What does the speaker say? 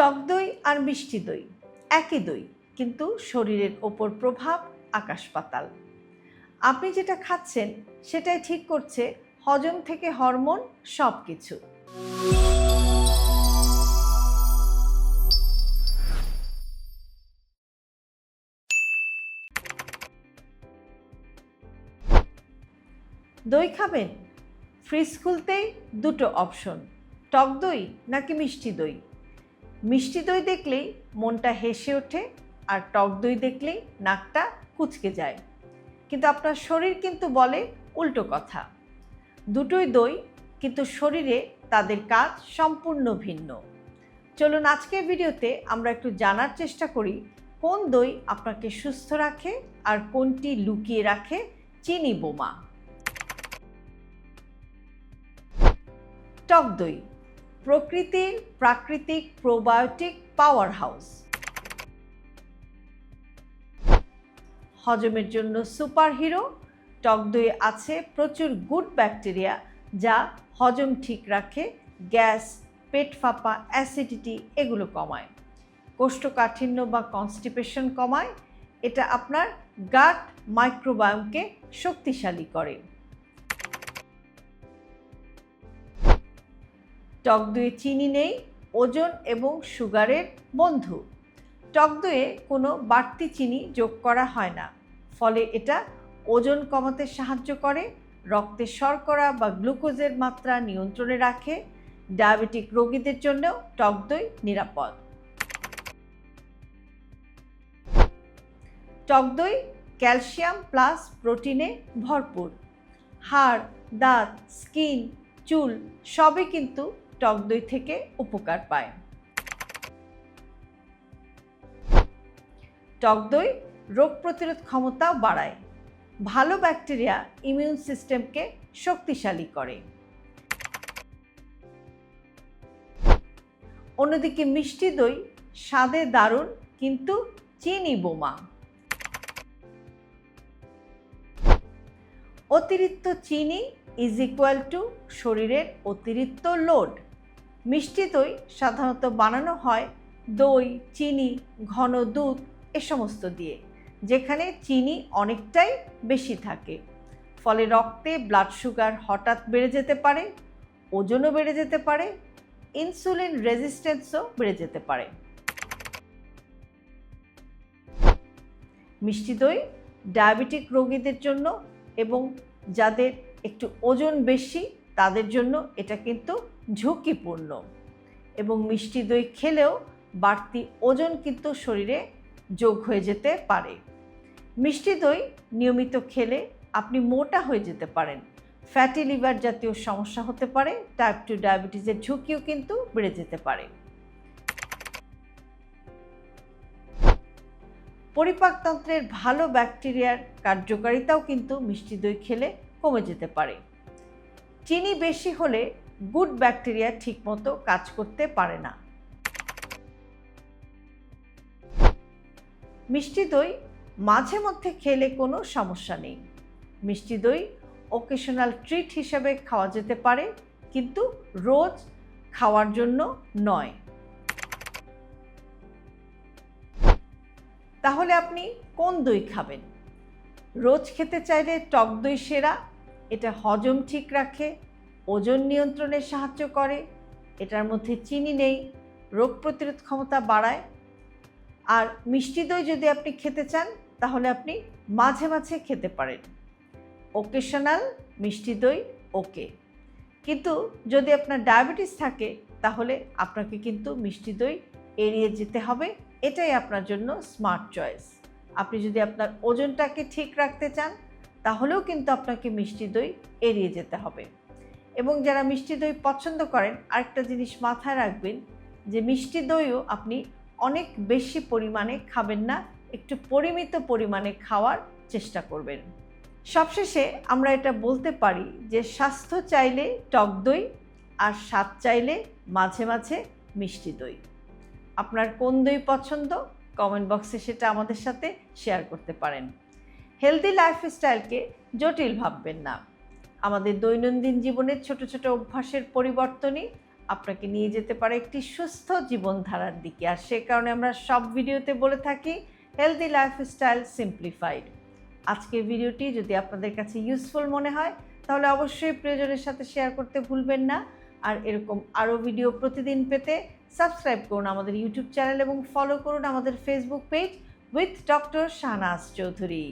টক দই আর মিষ্টি দই, একই দই, কিন্তু শরীরের ওপর প্রভাব আকাশ পাতাল। আপনি যেটা খাচ্ছেন, সেটাই ঠিক করছে হজম থেকে হরমোন সব কিছু দই খাবেন? ফ্রিজ খুলতেই দুটো অপশন, টক দই নাকি মিষ্টি দই? মিষ্টি দই দেখলেই মনটা হেসে ওঠে আর টক দই দেখলেই নাকটা কুচকে যায়। কিন্তু আপনার শরীর কিন্তু বলে উল্টো কথা। দুটোই দই, কিন্তু শরীরে তাদের কাজ সম্পূর্ণ ভিন্ন। চলুন আজকের ভিডিওতে আমরা একটু জানার চেষ্টা করি, কোন দই আপনাকে সুস্থ রাখে আর কোনটি লুকিয়ে রাখে চিনি বোমা। টক দই। প্রকৃতির প্রাকৃতিক প্রোবায়োটিক পাওয়ার হাউস হজমের জন্য সুপার হিরো টক দইয়ে আছে প্রচুর গুড ব্যাকটেরিয়া যা হজম ঠিক রাখে, গ্যাস, পেট ফাঁপা অ্যাসিডিটি এগুলো কমায়। কোষ্ঠকাঠিন্য বা কনস্টিপেশন কমায়, এটা আপনার গাট মাইক্রোবায়োমকে শক্তিশালী করে। টক দইয়ে চিনি নেই, ওজন এবং সুগারের বন্ধু। টক দইয়ে কোনো বাড়তি চিনি যোগ করা হয় না, ফলে এটা ওজন কমাতে সাহায্য করে, রক্তে শর্করা বা গ্লুকোজের মাত্রা নিয়ন্ত্রণে রাখে, ডায়াবেটিক রোগীদের জন্যও টক দই নিরাপদ। টক দই ক্যালসিয়াম প্লাস প্রোটিনে ভরপুর। হাড়, দাঁত, স্কিন, চুল সবই কিন্তু টক দই থেকে উপকার পায়। টক দই রোগ প্রতিরোধ ক্ষমতাও বাড়ায়। ভালো ব্যাকটেরিয়া ইমিউন সিস্টেমকে শক্তিশালী করে। অন্যদিকে মিষ্টি দই স্বাদে দারুণ কিন্তু চিনি বোমা। অতিরিক্ত চিনি ইজ ইকুয়াল টু শরীরের অতিরিক্ত লোড মিষ্টি দই সাধারণত বানানো হয় দই, চিনি, ঘন দুধ এ সমস্ত দিয়ে, যেখানে চিনি অনেকটাই বেশি থাকে। ফলে রক্তে ব্লাড সুগার হঠাৎ বেড়ে যেতে পারে, ওজনও বেড়ে যেতে পারে ইনসুলিন রেজিস্ট্যান্সও বেড়ে যেতে পারে। মিষ্টি দই ডায়াবেটিক রোগীদের জন্য এবং যাদের একটু ওজন বেশি, তাদের জন্য এটা কিন্তু ঝুঁকিপূর্ণ এবং মিষ্টি দই খেলেও বাড়তি ওজন কিন্তু শরীরে যোগ হয়ে যেতে পারে। মিষ্টি দই নিয়মিত খেলে আপনি মোটা হয়ে যেতে পারেন। ফ্যাটি লিভার জাতীয় সমস্যা হতে পারে, টাইপ টু ডায়াবেটিসের ঝুঁকিও কিন্তু বেড়ে যেতে পারে। পরিপাকতন্ত্রের ভালো ব্যাকটেরিয়ার কার্যকারিতাও কিন্তু মিষ্টি দই খেলে কমে যেতে পারে। চিনি বেশি হলে গুড ব্যাকটেরিয়া ঠিকমতো কাজ করতে পারে না। মিষ্টি দই মাঝে মধ্যে খেলে কোনো সমস্যা নেই। মিষ্টি দই ওকেশনাল ট্রিট হিসাবে খাওয়া যেতে পারে, কিন্তু রোজ খাওয়ার জন্য নয়। তাহলে আপনি কোন দই খাবেন? রোজ খেতে চাইলে টক দই সেরা, এটা হজম ঠিক রাখে ওজন নিয়ন্ত্রণে সাহায্য করে, এটার মধ্যে চিনি নেই, রোগ প্রতিরোধ ক্ষমতা বাড়ায়। আর মিষ্টি দই যদি আপনি খেতে চান, তাহলে আপনি মাঝে মাঝে খেতে পারেন। ওকেশনাল মিষ্টি দই, ওকে। কিন্তু যদি আপনার ডায়াবেটিস থাকে, তাহলে আপনাকে কিন্তু মিষ্টি দই এড়িয়ে যেতে হবে। এটাই আপনার জন্য স্মার্ট চয়েস আপনি যদি আপনার ওজনটাকে ঠিক রাখতে চান, তাহলেও কিন্তু আপনাকে মিষ্টি দই এড়িয়ে যেতে হবে। এবং যারা মিষ্টি দই পছন্দ করেন, আরেকটা জিনিস মাথায় রাখবেন, যে মিষ্টি দইও আপনি অনেক বেশি পরিমাণে খাবেন না, একটু পরিমিত পরিমাণে খাওয়ার চেষ্টা করবেন। সবশেষে আমরা এটা বলতে পারি যে স্বাস্থ্য চাইলে টক দই আর স্বাদ চাইলে মাঝে মাঝে মিষ্টি দই। আপনার কোন দই পছন্দ? কমেন্ট বক্সে সেটা আমাদের সাথে শেয়ার করতে পারেন। হেলদি লাইফস্টাইলকে জটিল ভাববেন না। আমাদের দৈনন্দিন জীবনের ছোট ছোট অভ্যাসের পরিবর্তনই আপনাকে নিয়ে যেতে পারে একটি সুস্থ জীবনধারার দিকে। আর সে কারণে আমরা সব ভিডিওতে বলে থাকি হেলদি লাইফস্টাইল সিম্পলিফাইড আজকের ভিডিওটি যদি আপনাদের কাছে ইউজফুল মনে হয়, তাহলে অবশ্যই প্রয়োজনের সাথে শেয়ার করতে ভুলবেন না। আর এরকম আরও ভিডিও প্রতিদিন পেতে সাবস্ক্রাইব করুন আমাদের ইউটিউব চ্যানেল এবং ফলো করুন আমাদের Facebook page with doctor Shahnaz Chowdhury